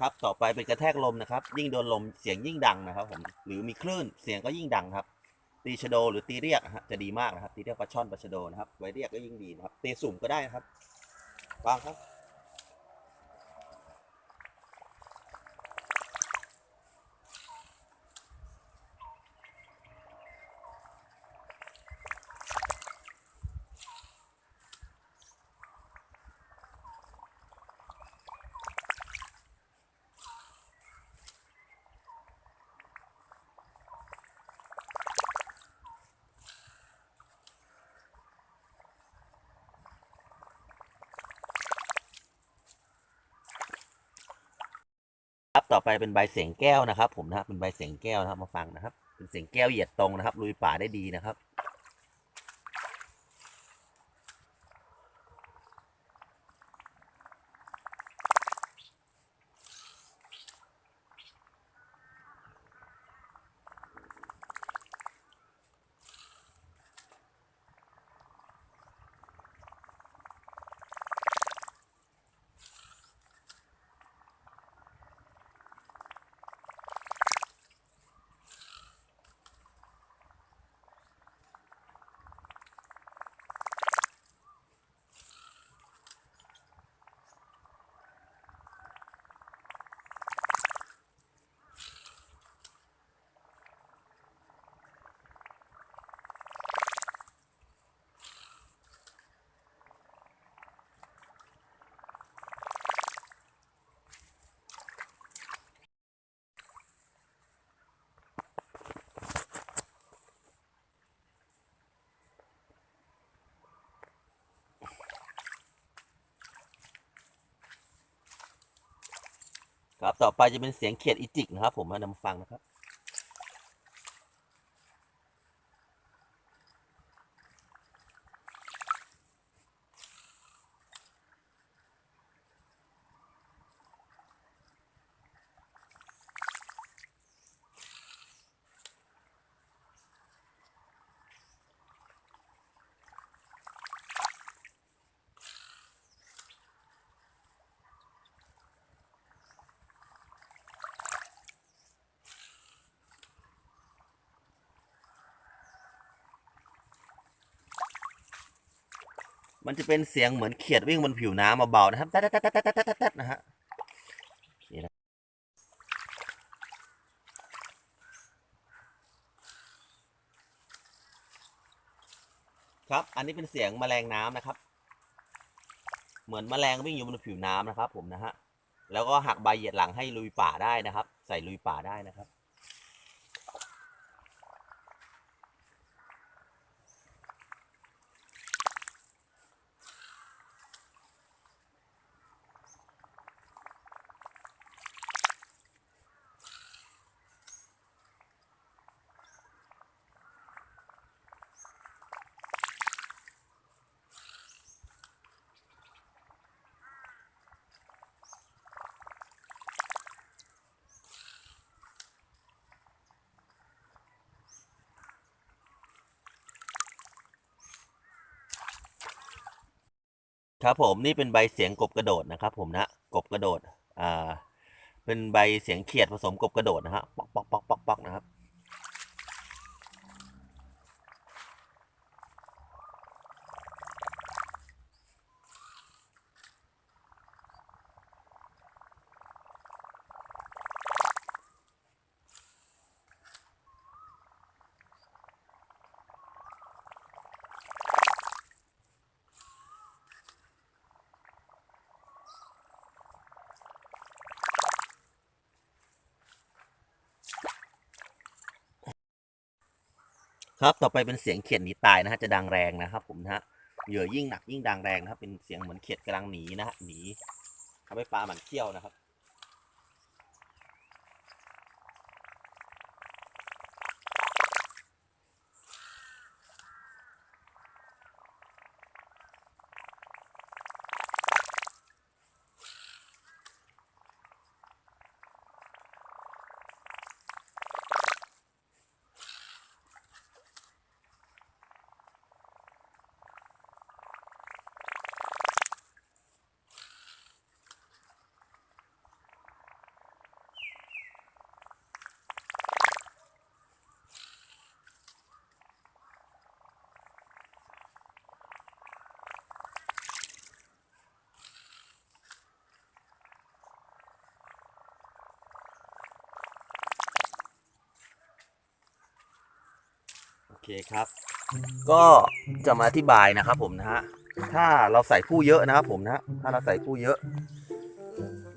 ครับต่อไปเป็นกระแทกลมนะครับ ยิ่งโดนลมเสียงยิ่งดังนะครับผมหรือมีคลื่นเสียงก็ยิ่งดังครับ ตีชโดหรือตีเรียกฮะจะดีมากนะครับตีเรียกปลาช่อนปลาชโดนะครับไว้เรียกก็ยิ่งดีนะครับตีสุ่มก็ได้นะครับวางครับ ต่อไปเป็นใบเสียงแก้วนะครับ ผมนะครับเป็นใบเสียงแก้วนะครับมาฟังนะครับ เป็นเสียงแก้วเหยียดตรงนะครับลุยป่าได้ดีนะครับ ครับ ต่อไปจะเป็นเสียงเขียดอีจิกนะครับ ผมมานำมาฟังนะครับ มันจะเป็นเสียงเหมือนเขียดวิ่งบนผิวน้ำเบาๆนะครับแต๊ดแต๊ดแต๊ดแต๊ดแต๊ดแต๊ดนะฮะคนะครับ อันนี้เป็นเสียงแมลงน้ำนะครับ เหมือนแมลงวิ่งอยู่บนผิวน้ำนะครับ ผมนะฮะ แล้วก็หักใบเหยียดหลังให้ลุยป่าได้นะครับ ใส่ลุยป่าได้นะครับ ครับผมนี่เป็นใบเสียงกบกระโดดนะครับ ผมนะกบกระโดดอ่าเป็นใบเสียงเขียดผสมกบกระโดดนะฮะปอกป๊อกป๊อกป๊อกป๊อกนะครับ ครับต่อไปเป็นเสียงเขียดหนีตายนะฮะจะดังแรงนะครับผมนะฮะเหยื่อยิ่งหนักยิ่งดังแรงนะครับเป็นเสียงเหมือนเขียดกำลังหนีนะฮะหนีทำให้ปลาหมันเขี้ยวนะครับ เคครับ ก็จะมาอธิบายนะครับผมนะฮะถ้าเราใส่ผู้เยอะนะครับผมนะถ้าเราใส่ผู้เยอะ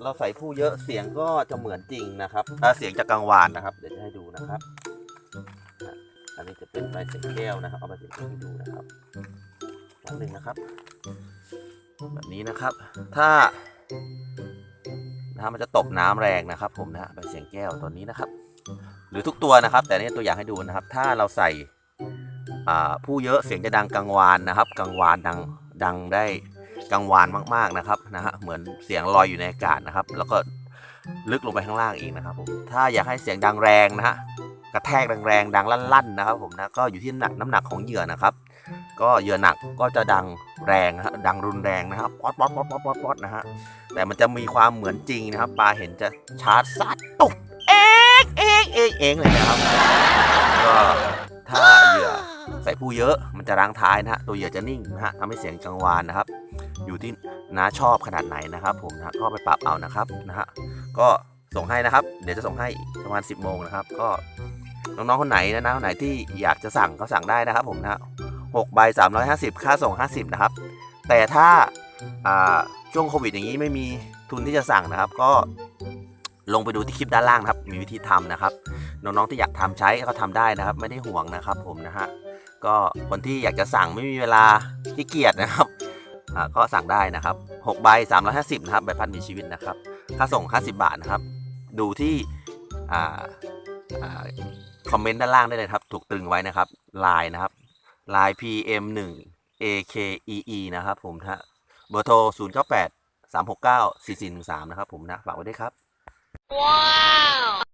เราใส่ผู้เยอะเสียงก็จะเหมือนจริงนะครับอ่าเสียงจะกังวานนะครับ เดี๋ยวจะให้ดูนะครับ อันนี้จะเป็นใบเสียงแก้วนะครับ เอาไปเสียงให้ดูนะครับอันหนึ่งนะครับ แบบนี้นะครับ ถ้านะมันจะตกน้ำแรงนะครับ ผมนะฮะใบเสียงแก้วตัวนี้นะครับ หรือทุกตัวนะครับ แต่นี่ตัวอย่างให้ดูนะครับ ถ้าเราใส่ ผู้เยอะเสียงจะดังกังวานนะครับกังวานดังดังได้กังวานมากๆนะครับนะฮะเหมือนเสียงลอยอยู่ในอากาศนะครับ แล้วก็ลึกลงไปข้างล่างอีกนะครับผมถ้าอยากให้เสียงดังแรงนะฮะกระแทกแรงๆดังลั่นๆนะครับผมนะก็อยู่ที่น้ำหนักน้ำหนักของเหยื่อนะครับ ก็เหยื่อหนักก็จะดังแรงนะฮะดังรุนแรงนะครับป๊อดป๊อดป๊อดป๊อดป๊อดป๊อดนะฮะแต่มันจะมีความเหมือนจริงนะครับปลาเห็นจะชาร์จซัดตุกเองเองเองเองเลยนะครับก็ถ้าเหยื่อ ใส่ผู้เยอะมันจะร้างท้ายนะฮะตัวเหยื่อจะนิ่งนะฮะทำให้เสียงกังวานนะครับ อยู่ที่น้าชอบขนาดไหนนะครับ ผมนะก็ไปปรับเอานะครับนะฮะก็ส่งให้นะครับ เดี๋ยวจะส่งให้ประมาณ 10โมงนะครับ ก็น้องๆคนไหนนะนะคนไหนที่อยากจะสั่งก็สั่งได้นะครับ ผมนะฮะหกใบ350ค่าส่ง50นะครับ แต่ถ้าอ่าช่วงโควิดอย่างนี้ไม่มีทุนที่จะสั่งนะครับ ก็ลงไปดูที่คลิปด้านล่างนะครับ มีวิธีทำนะครับ น้องๆที่อยากทำใช้ก็ทำได้นะครับ ไม่ได้ห่วงนะครับ ผมนะฮะ ก็คนที่อยากจะสั่งไม่มีเวลาขี้เกียจนะครับก็สั่งได้นะครับ6ใบ350นะครับใบพัดมีชีวิตนะครับค่าส่ง 50 บาทนะครับ ดูที่คอมเมนต์ด้านล่างได้เลยครับ ถูกตรึงไว้นะครับไลน์นะครับไลน์ PM 1 AKEE นะครับผมนะฮะเบอร์โทร 098 369 4413 นะครับผมนะ ฝากไว้ด้วยครับ Wow!